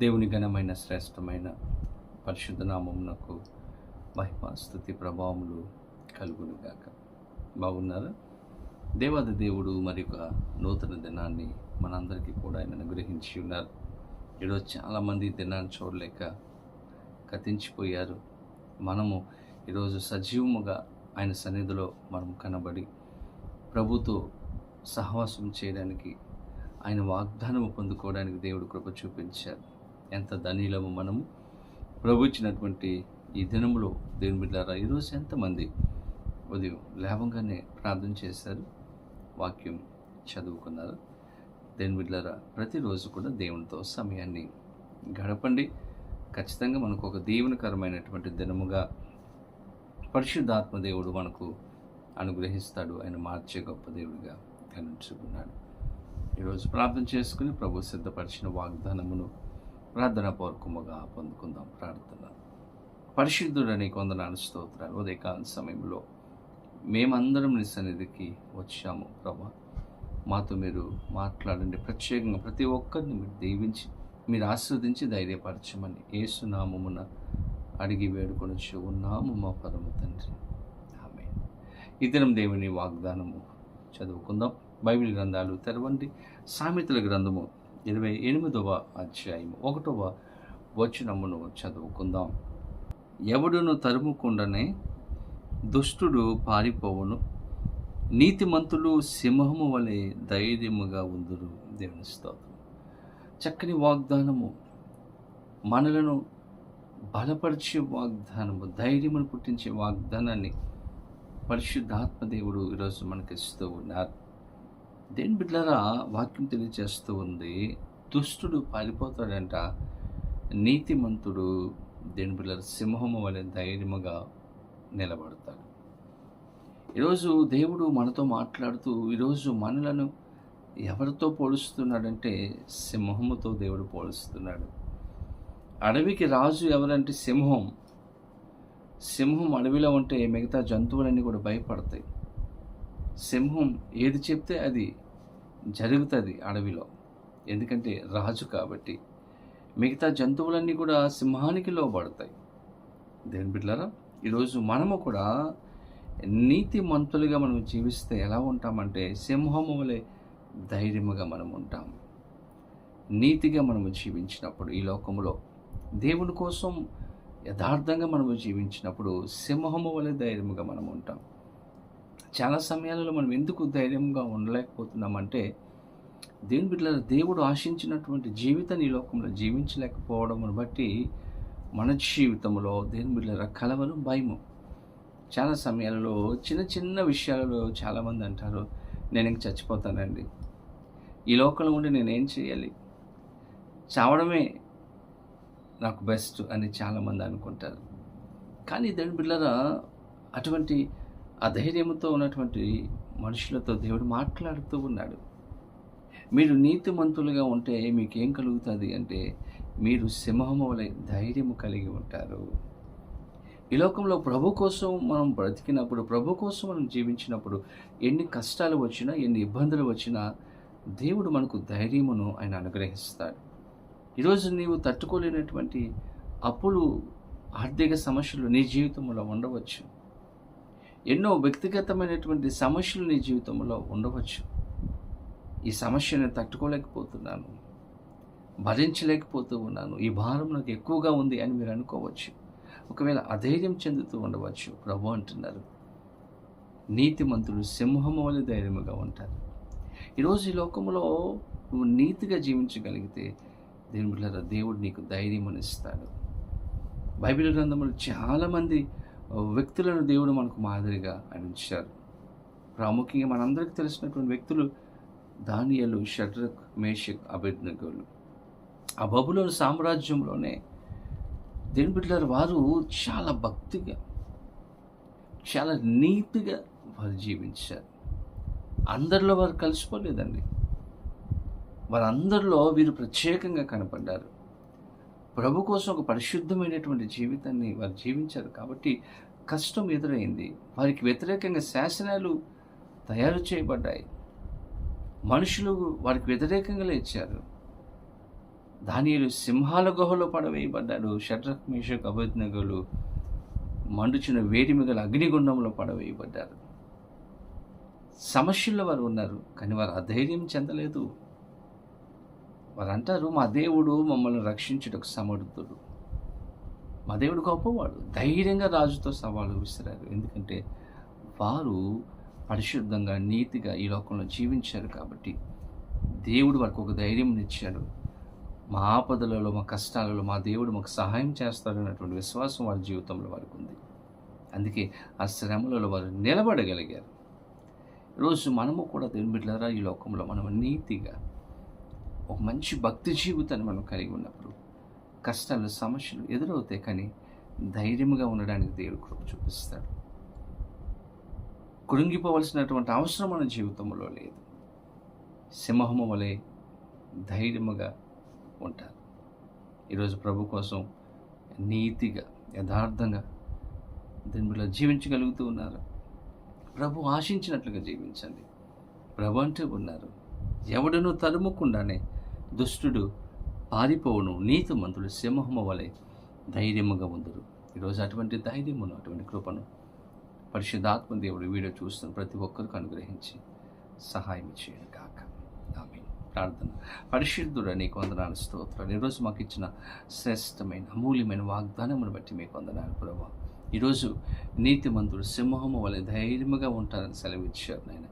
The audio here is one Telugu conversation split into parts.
దేవుని ఘనమైన శ్రేష్టమైన పరిశుద్ధనామమునకు మహిమ స్థుతి ప్రభావములు కలుగునుగాక. బాగున్నారా? దేవాది దేవుడు మరి ఒక నూతన దినాన్ని మనందరికీ కూడా ఆయన అనుగ్రహించి ఉన్నారు. ఈరోజు చాలామంది దినాన్ని చూడలేక కథించిపోయారు మనము ఈరోజు సజీవముగా ఆయన సన్నిధిలో మనం కనబడి ప్రభుతో సహవాసం చేయడానికి ఆయన వాగ్దానము పొందుకోవడానికి దేవుడు కృప చూపించారు. ఎంత ధనీలము మనము. ప్రభు ఇచ్చినటువంటి ఈ దినములో దేవుని బిడ్డారా ఈరోజు ఎంతమంది ఉదయం లేవంగానే ప్రార్థన చేశారు వాక్యం చదువుకున్నారు. దేవుని బిడ్డారా ప్రతిరోజు కూడా దేవునితో సమయాన్ని గడపండి. ఖచ్చితంగా మనకు ఒక దీవెనకరమైనటువంటి దినముగా పరిశుద్ధాత్మ దేవుడు మనకు అనుగ్రహిస్తాడు. ఆయన మార్చే గొప్ప దేవుడిగా కనిపించుకున్నాడు ఈరోజు ప్రార్థన చేసుకుని ప్రభు సిద్ధపరిచిన వాగ్దానమును ప్రార్థన పూర్వకముగా పొందుకుందాం ప్రార్థన. పరిశుద్ధుడని కొందనాలు స్తోత్రాలు. ఉదయకాల సమయంలో మేమందరం నీ సన్నిధికి వచ్చాము ప్రభా. మాతో మీరు మాట్లాడండి. ప్రత్యేకంగా ప్రతి ఒక్కరిని మీరు దీవించి మీరు ఆస్వాదించి ధైర్యపరచమని ఏసునామమున అడిగి వేడుకొనొచ్చు ఉన్నాము మా పరమ తండ్రి. ఆమె ఇద్దరం దేవుని వాగ్దానము చదువుకుందాం. బైబిల్ గ్రంథాలు తెరవండి. సామెతల గ్రంథము ఇరవై ఎనిమిదవ అధ్యాయం ఒకటవ వచనమును చదువుకుందాం. ఎవడును తరుముకుండానే దుష్టుడు పారిపోవును నీతిమంతులు సింహము వలె ధైర్యముగా ఉందరు దేవుని స్తోత్రం. చక్కని వాగ్దానము. మనలను బలపరిచే వాగ్దానము ధైర్యమును పుట్టించే వాగ్దానాన్ని పరిశుద్ధాత్మ దేవుడు ఈరోజు మనకి ఇస్తూ ఉన్నారు. దేని బిడ్డలారా వాక్యం తెలియజేస్తూ ఉంది? దుష్టుడు పారిపోతాడంట నీతిమంతుడు దేని బిడ్డల సింహము వలె ధైర్యముగా నిలబడతాడు. ఈరోజు దేవుడు మనతో మాట్లాడుతూ ఈరోజు మనలను ఎవరితో పోలుస్తున్నాడంటే సింహముతో దేవుడు పోలుస్తున్నాడు. అడవికి రాజు ఎవరంటే సింహం. సింహం అడవిలో ఉంటే మిగతా జంతువులన్నీ కూడా భయపడతాయి. సింహం ఏది చెప్తే అది జరుగుతుంది అడవిలో. ఎందుకంటే రాజు కాబట్టి. మిగతా జంతువులన్నీ కూడా సింహానికి లోబడతాయి. దేని బిడ్డలారా ఈరోజు మనము కూడా నీతి మంతులుగా మనం జీవిస్తే ఎలా ఉంటామంటే సింహము వలె ధైర్యముగా మనం ఉంటాం. నీతిగా మనము జీవించినప్పుడు ఈ లోకంలో దేవుని కోసం యథార్థంగా మనము జీవించినప్పుడు సింహము వలె ధైర్యముగా మనం ఉంటాం. చాలా సమయాలలో మనం ఎందుకు ధైర్యంగా ఉండలేకపోతున్నామంటే దేవుని బిడ్డల దేవుడు ఆశించినటువంటి జీవితాన్ని ఈ లోకంలో జీవించలేకపోవడం బట్టి మన జీవితంలో దేవుని బిడ్డల కలవలు భయము. చాలా సమయాలలో చిన్న చిన్న విషయాలలో చాలామంది అంటారు నేను ఇంక చచ్చిపోతానండి. ఈ లోకంలో ఉండి నేనేం చేయాలి? చావడమే నాకు బెస్ట్ అని చాలామంది అనుకుంటారు. కానీ దేవుని బిడ్డలారా అటువంటి అధైర్యంతో ఉన్నటువంటి మనుషులతో దేవుడు మాట్లాడుతూ ఉన్నాడు. మీరు నీతిమంతులుగా ఉంటే మీకేం కలుగుతుంది అంటే మీరు సింహం వలె ధైర్యము కలిగి ఉంటారు. ఈ లోకంలో ప్రభు కోసం మనం బ్రతికినప్పుడు ప్రభు కోసం మనం జీవించినప్పుడు ఎన్ని కష్టాలు వచ్చినా ఎన్ని ఇబ్బందులు వచ్చినా దేవుడు మనకు ధైర్యమును ఆయన అనుగ్రహిస్తాడు. ఈరోజు నీవు తట్టుకోలేనటువంటి అప్పులు ఆర్థిక సమస్యలు నీ జీవితంలో ఉండవచ్చు. ఎన్నో వ్యక్తిగతమైనటువంటి సమస్యలు నీ జీవితంలో ఉండవచ్చు. ఈ సమస్యను తట్టుకోలేకపోతున్నాను. భరించలేకపోతూ ఉన్నాను. ఈ భారం నాకు ఎక్కువగా ఉంది అని మీరు అనుకోవచ్చు. ఒకవేళ అధైర్యం చెందుతూ ఉండవచ్చు. ప్రభు అంటున్నారు. నీతిమంతుడు సింహము వల్ల ధైర్యముగా ఉంటారు ఈరోజు ఈ లోకంలో నువ్వు నీతిగా జీవించగలిగితే దీని బిడ్డలారా దేవుడు నీకు ధైర్యం ఇస్తాడు బైబిల్ గ్రంథంలో చాలామంది వ్యక్తులను దేవుడు మనకు మాదిరిగా అందించారు. ప్రాముఖ్యంగా మనందరికీ తెలిసినటువంటి వ్యక్తులు దానియలు షడ్రక్ మేషక్ అభిజ్ఞలు ఆ బబులోని సామ్రాజ్యంలోనే దేని బిడ్డలారు వారు చాలా భక్తిగా చాలా నీతిగా వారు జీవించారు. అందరిలో వారు కలిసిపోలేదండి. వారందరిలో వీరు ప్రత్యేకంగా కనపడ్డారు. ప్రభు కోసం ఒక పరిశుద్ధమైనటువంటి జీవితాన్ని వారు జీవించారు. కాబట్టి కష్టం ఎదురైంది. వారికి వ్యతిరేకంగా శాసనాలు తయారు చేయబడ్డాయి. మనుషులు వారికి వ్యతిరేకంగా లేచారు. దానియులు సింహాల గుహలో పడవేయబడ్డాడు. షడ్రక్ మేషక్ అభిజ్ఞగులు మండుచున్న వేడిమి గల అగ్నిగుండంలో పడవేయబడ్డారు. సమస్యల్లో వారు ఉన్నారు కానీ వారు అధైర్యం చెందలేదు. వారు అంటారు మా దేవుడు మమ్మల్ని రక్షించుటకు సమర్థుడు. మా దేవుడు గొప్పవాడు. ధైర్యంగా రాజుతో సవాలు విసిరారు. ఎందుకంటే వారు పరిశుద్ధంగా నీతిగా ఈ లోకంలో జీవించారు కాబట్టి దేవుడు వారికి ఒక ధైర్యం ఇచ్చాడు. మా ఆపదలలో మా కష్టాలలో మా దేవుడు మాకు సహాయం చేస్తాడు అన్నటువంటి విశ్వాసం వారి జీవితంలో వారికి ఉంది. అందుకే ఆ శ్రమలలో వారు నిలబడగలిగారు. ఈరోజు మనము కూడా దేవుని బిడ్డలారా ఈ లోకంలో మనం నీతిగా ఒక మంచి భక్తి జీవితాన్ని మనం కలిగి ఉన్నప్పుడు కష్టాలు సమస్యలు ఎదురవుతాయి కానీ ధైర్యంగా ఉండడానికి దేవుడు కృప చూపిస్తాడు. కృంగిపోవలసినటువంటి అవసరం మన జీవితంలో లేదు. సింహము వలె ధైర్యముగా ఉంటారు. ఈరోజు ప్రభు కోసం నీతిగా యథార్థంగా దీనిలో జీవించగలుగుతూ ఉన్నారు. ప్రభు ఆశించినట్లుగా జీవించండి. ప్రభు అంటే ఉన్నారు ఎవడనూ తరుముకుండానే దుష్టుడు పారిపోవును. నీతిమంతుడు సింహము వలె ధైర్యముగా ఉందరు. ఈరోజు అటువంటి ధైర్యమును అటువంటి కృపను పరిశుద్ధాత్మ దేవుడు వీడియో చూస్తున్న ప్రతి ఒక్కరికి అనుగ్రహించి సహాయం చేయను కాక ఆమె ప్రార్థన. పరిశుద్ధుడు నీకు వందనాలు స్తోత్రాలు. ఈరోజు మాకు ఇచ్చిన శ్రేష్టమైన అమూల్యమైన వాగ్దానమును బట్టి మీకు వందనాలు ప్రభావ ఈరోజు నీతిమంతుడు సింహము వలె ధైర్యముగా ఉంటారని సెలవిచ్చారు నాయన.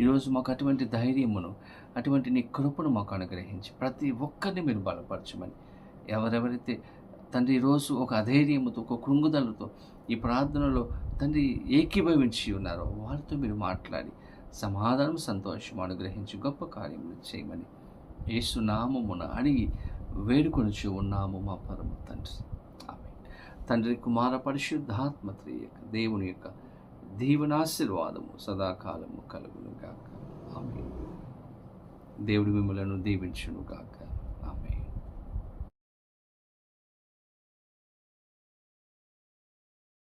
ఈరోజు మాకు అటువంటి ధైర్యమును అటువంటి నీ కృపను మాకు అనుగ్రహించి ప్రతి ఒక్కరిని మీరు బలపరచమని. ఎవరెవరైతే తండ్రి ఈరోజు ఒక అధైర్యంతో ఒక కృంగుదలతో ఈ ప్రార్థనలో తండ్రి ఏకీభవించి ఉన్నారో వారితో మీరు మాట్లాడి సమాధానం సంతోషం అనుగ్రహించి గొప్ప కార్యములు చేయమని యేసు నామమున అడిగి వేడుకొనిచి ఉన్నాము మా పరమ తండ్రి. ఆమె తండ్రి కుమార పరిశుద్ధాత్మత్రి యొక్క దేవుని యొక్క దీవనాశీర్వాదము సదాకాలము కలుగునుగాక ఆమె దేవుడు మిమ్మలను దీవించును గాక